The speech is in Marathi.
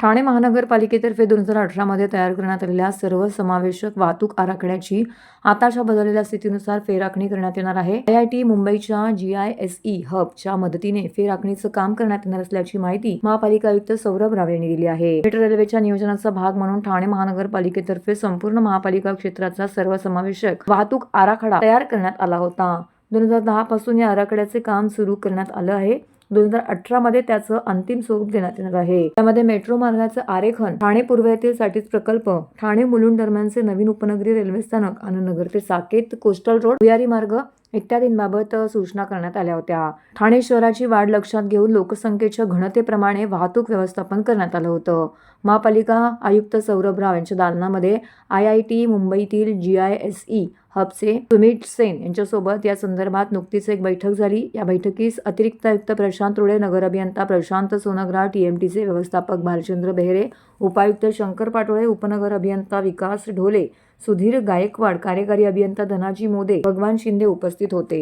ठाणे महानगरपालिकेतर्फे दोन हजार अठरामध्ये तयार करण्यात आलेल्या सर्व समावेशक वाहतूक आराखड्याची आताच्या बदललेल्या स्थितीनुसार फेराखणी करण्यात येणार आहे. आय आय टी मुंबईच्या जी आय एस ई हबच्या मदतीने फेराखणीचं काम करण्यात येणार असल्याची माहिती महापालिका आयुक्त सौरभ राव यांनी दिली आहे. मेट्रो रेल्वेच्या नियोजनाचा भाग म्हणून ठाणे महानगरपालिकेतर्फे संपूर्ण महापालिका क्षेत्राचा सर्वसमावेशक वाहतूक आराखडा तयार करण्यात आला होता. दोन हजार दहा पासून या आराखड्याचे काम सुरू करण्यात आलं आहे. दोन हजार अठरा मध्ये त्याचं अंतिम स्वरूप देण्यात येणार आहे. त्यामध्ये मेट्रो मार्गाचं आरेखन ठाणे पूर्व येथील साठीच प्रकल्प ठाणे मुलुंड दरम्यानचे नवीन उपनगरी रेल्वे स्थानक आणि नगर ते साकेत कोस्टल रोड भुयारी मार्ग इत्यादींबाबत सूचना करण्यात आल्या होत्या. ठाणे शहराची वाढ लक्षात घेऊन लोकसंख्येच्या घनतेप्रमाणे वाहतूक व्यवस्थापन करण्यात आलं होतं. महापालिका आयुक्त सौरभ राव यांच्या दालनामध्ये आय आय टी मुंबईतील जी आय एस ई हबचे सुमित सेन यांच्यासोबत या संदर्भात नुकतीच एक बैठक झाली. या बैठकीस अतिरिक्त आयुक्त प्रशांत रुळे नगर अभियंता प्रशांत सोनग्रा टीएमटीचे व्यवस्थापक भालचंद्र बेहरे उपायुक्त शंकर पाटोळे उपनगर अभियंता विकास ढोले सुधीर गायकवाड कार्यकारी अभियंता धनाजी मोदे भगवान शिंदे उपस्थित होते.